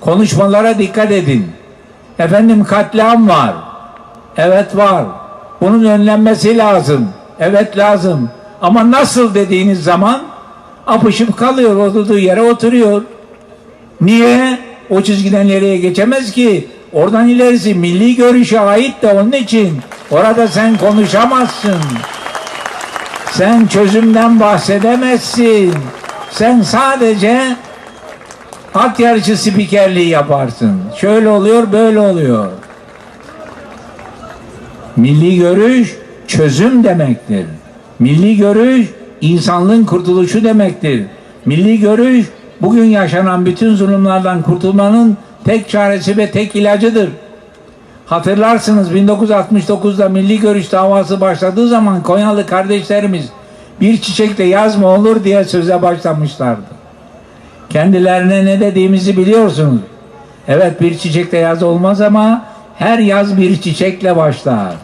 Konuşmalara dikkat edin. Efendim katliam var. Evet var. Bunun önlenmesi lazım. Evet lazım. Ama nasıl dediğiniz zaman apışıp kalıyor, oturduğu yere oturuyor. Niye? O çizgiden nereye geçemez ki? Oradan ilerisi milli görüşe ait de onun için. Orada sen konuşamazsın. Sen çözümden bahsedemezsin. Sen sadece at yarışı spikerliği yaparsın. Şöyle oluyor, böyle oluyor. Milli görüş çözüm demektir. Milli görüş insanlığın kurtuluşu demektir. Milli görüş bugün yaşanan bütün zulümlerden kurtulmanın tek çaresi ve tek ilacıdır. Hatırlarsınız 1969'da milli görüş davası başladığı zaman Konyalı kardeşlerimiz bir çiçekle yaz mı olur diye söze başlamışlardı. Kendilerine ne dediğimizi biliyorsunuz. Evet bir çiçekle yaz olmaz ama her yaz bir çiçekle başlar.